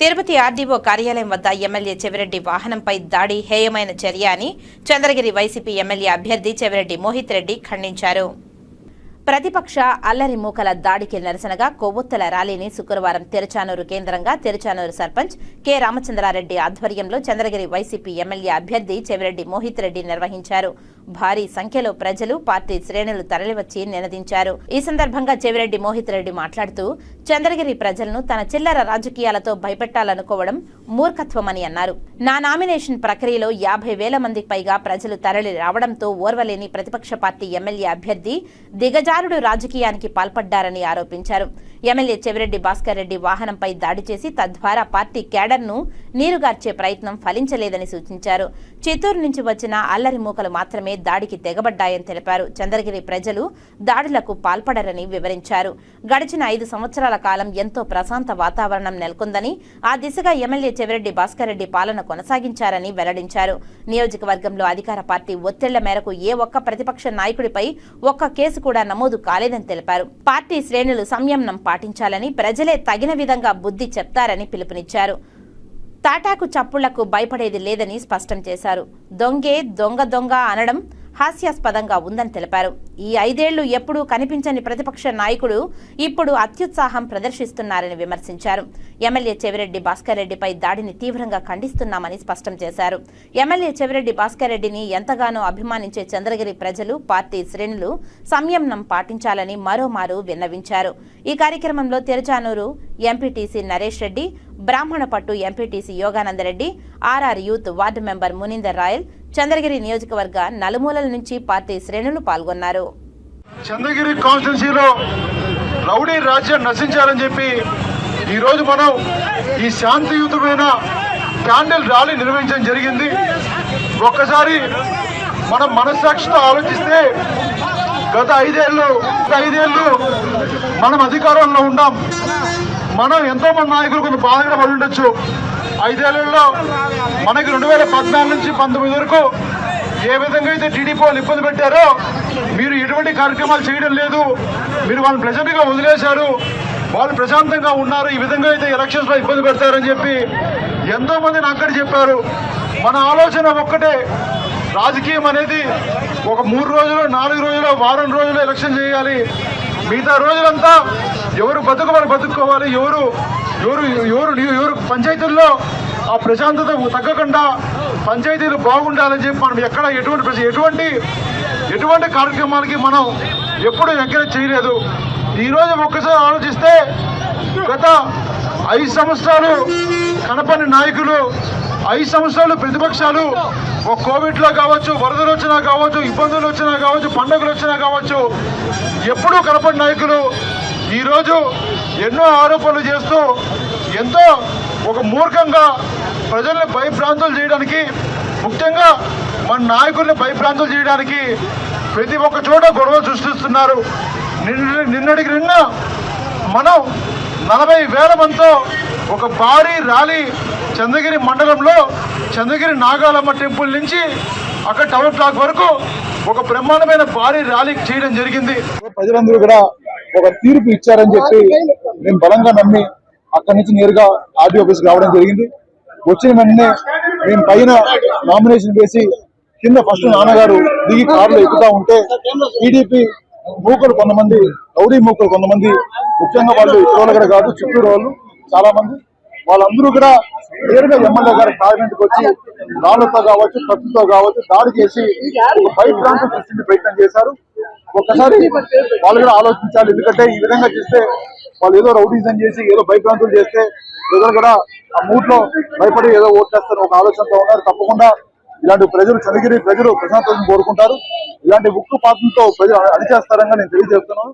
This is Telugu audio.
తిరుపతి ఆర్డీఓ కార్యాలయం వద్ద ఎమ్మెల్యే చెవిరెడ్డి వాహనంపై దాడి హేయమైన చర్య అని చంద్రగిరి వైసీపీ ఎమ్మెల్యే అభ్యర్థి చెవిరెడ్డి మోహిత్ రెడ్డి ఖండించారు. ప్రతిపక్ష అల్లరి మూకల దాడికి నిరసనగా కొవ్వొత్తుల ర్యాలీని శుక్రవారం తెరచానూరు కేంద్రంగా తెరచానూరు సర్పంచ్ కె. రామచంద్రారెడ్డి ఆధ్వర్యంలో చంద్రగిరి వైసీపీ ఎమ్మెల్యే అభ్యర్థి చెవిరెడ్డి మోహిత్ రెడ్డి నిర్వహించారు. భారీ సంఖ్యలో ప్రజలు పార్టీ శ్రేణులు తరలివచ్చి నినదించారు. ఈ సందర్భంగా చెవిరెడ్డి మోహిత్ రెడ్డి మాట్లాడుతూ చంద్రగిరి ప్రజలను తన చిల్లర రాజకీయాలతో భయపెట్టాలనుకోవడం మూర్ఖత్వమని అన్నారు. నా నామినేషన్ ప్రక్రియలో యాభై వేల మందికి పైగా ప్రజలు తరలి రావడంతో ఓర్వలేని ప్రతిపక్ష పార్టీ ఎమ్మెల్యే అభ్యర్థి విచారుడు రాజకీయానికి పాల్పడ్డారని ఆరోపించారు. ఎమ్మెల్యే చెవిరెడ్డి భాస్కర్ రెడ్డి వాహనంపై దాడి చేసి తద్వారా పార్టీ క్యాడర్ను నీరుగార్చే ప్రయత్నం ఫలించలేదని సూచించారు. చిత్తూరు నుంచి వచ్చిన అల్లరి మూకలు మాత్రమే దాడికి తెగబడ్డాయని తెలిపారు. చంద్రగిరి ప్రజలు దాడులకు పాల్పడరని వివరించారు. గడిచిన ఐదు సంవత్సరాల కాలం ఎంతో ప్రశాంత వాతావరణం నెలకొందని ఆ దిశగా ఎమ్మెల్యే చెవిరెడ్డి భాస్కర్ రెడ్డి పాలన కొనసాగించారని వెల్లడించారు. నియోజకవర్గంలో అధికార పార్టీ ఒత్తిళ్ళ మేరకు ఏ ఒక్క ప్రతిపక్ష నాయకుడిపై ఒక్క కేసు కూడా నమోదు కాలేదని తెలిపారు. పార్టీ శ్రేణులు సంయమనం పాటించాలని ప్రజలే తగిన విధంగా బుద్ధి చెప్తారని పిలుపునిచ్చారు. తాటాకు చప్పుళ్ళకు భయపడేది లేదని స్పష్టం చేశారు. దొంగే దొంగ దొంగ అనడం హాస్యాస్పదంగా ఉందని తెలిపారు. ఈ ఐదేళ్ళు ఎప్పుడూ కనిపించని ప్రతిపక్ష నాయకుడు ఇప్పుడు అత్యుత్సాహం ప్రదర్శిస్తున్నారని విమర్శించారు. ఎమ్మెల్యే చెవిరెడ్డి భాస్కర్ రెడ్డిపై దాడిని తీవ్రంగా ఖండిస్తున్నామని స్పష్టం చేశారు. ఎమ్మెల్యే చెవిరెడ్డి భాస్కర్ రెడ్డిని ఎంతగానో అభిమానించే చంద్రగిరి ప్రజలు పార్టీ శ్రేణులు సంయమనం పాటించాలని మరోమారు విన్నవించారు. ఈ కార్యక్రమంలో Tiruchanur MPTC Naresh Reddy Brahmanapattu MPTC Yoganandareddy RR youth ward member Munindar Rayal Chandragiri నియోజకవర్గ నలుమూలల నుంచి పార్టీ శ్రేణులు పాల్గొన్నారు. చంద్రగిరి కాన్స్టిట్యున్సీలో రౌడీ రాజ్యం నశించాలని చెప్పి ఈరోజు మనం ఈ శాంతియుతమైన క్యాండిల్ ర్యాలీ నిర్వహించడం జరిగింది. ఒక్కసారి మనం మనస్సాక్షితో ఆలోచిస్తే గత ఐదేళ్ళు గత ఐదేళ్ళు మనం అధికారంలో ఉన్నాం. మనం ఎంతోమంది నాయకులు కొంత బాధగా పడి ఉండొచ్చు. ఐదేళ్ళలో మనకి రెండు వేల పద్నాలుగు నుంచి పంతొమ్మిది వరకు ఏ విధంగా అయితే టీడీపీ వాళ్ళు ఇబ్బంది పెట్టారో మీరు ఎటువంటి కార్యక్రమాలు చేయడం లేదు. మీరు వాళ్ళని ప్రెజెంట్గా వదిలేశారు. వాళ్ళు ప్రశాంతంగా ఉన్నారు. ఈ విధంగా అయితే ఎలక్షన్స్లో ఇబ్బంది పెడతారని చెప్పి ఎంతోమంది నాకు చెప్పారు. మన ఆలోచన ఒక్కటే. రాజకీయం అనేది ఒక మూడు రోజులు నాలుగు రోజులు వారం రోజులు ఎలక్షన్ చేయాలి. మిగతా రోజులంతా ఎవరు బతుకు వాళ్ళు బతుక్కోవాలి ఎవరు ఎవరు ఎవరు ఎవరు పంచాయతీల్లో ఆ ప్రశాంతత తగ్గకుండా పంచాయతీలు బాగుండాలని చెప్పి మనం ఎక్కడ ఎటువంటి ఎటువంటి ఎటువంటి కార్యక్రమాలకి మనం ఎప్పుడు ఎంకరేజ్ చేయలేదు. ఈరోజు ఒక్కసారి ఆలోచిస్తే గత ఐదు సంవత్సరాలు కనపని నాయకులు ఐదు సంవత్సరాలు ప్రతిపక్షాలు. ఒక కోవిడ్లో కావచ్చు వరదలు వచ్చినా కావచ్చు ఇబ్బందులు వచ్చినా కావచ్చు పండుగలు వచ్చినా కావచ్చు ఎప్పుడూ కనపడి నాయకులు. ఈరోజు ఎన్నో ఆరోపణలు చేస్తూ ఎంతో ఒక మూర్ఖంగా ప్రజల్ని భయభ్రాంతులు చేయడానికి ముఖ్యంగా మన నాయకుల్ని భయభ్రాంతులు చేయడానికి ప్రతి ఒక్క చోట గొడవ సృష్టిస్తున్నారు. నిన్న నిన్నటికి నిన్న మనం నలభై వేల మందితో ఒక భారీ ర్యాలీ చంద్రగిరి మండలంలో చంద్రగిరి నాగాలమ్మ టెంపుల్ నుంచి అక్కడ టౌన్ బ్లాక్ వరకు ఒక బ్రహ్మాండమైన భారీ ర్యాలీ చేయడం జరిగింది. ప్రజలందరూ కూడా ఒక తీర్పు ఇచ్చారని చెప్పి మేము బలంగా నమ్మి అక్కడి నుంచి నేరుగా ఆర్డీ ఆఫీస్ రావడం జరిగింది. వచ్చిన వెంటనే మేము పైన నామినేషన్ వేసి కింద ఫస్ట్ నాన్నగారు దిగి కారులో ఎక్కుతా ఉంటే టీడీపీ మూకలు కొంతమంది రౌడీ మూకలు కొంతమంది ముఖ్యంగా వాళ్ళు ఇక్కడ కాదు చిత్తూరు వాళ్ళు చాలా మంది. వాళ్ళందరూ కూడా నేరుగా ఎమ్మెల్యే గారి పార్లమెంట్కి వచ్చి రాళ్ళతో కావచ్చు కత్తుతో కావచ్చు దాడి చేసి బయట ప్రాంతం సృష్టించే ప్రయత్నం చేశారు. ఒక్కసారి వాళ్ళు కూడా ఆలోచించాలి. ఎందుకంటే ఈ విధంగా చేస్తే వాళ్ళు ఏదో రౌడీజం చేసి ఏదో భయభ్రాంతులు చేస్తే ప్రజలు కూడా ఆ మూడ్లో భయపడి ఏదో ఓట్లేస్తారు ఒక ఆలోచనతో ఉన్నారు. తప్పకుండా ఇలాంటి ప్రజలు చలిగిరి ప్రజలు ప్రశాంతతను కోరుకుంటారు. ఇలాంటి ఉక్కు పాత్రతో ప్రజలు అడిచేస్తారని నేను తెలియజేస్తున్నాను.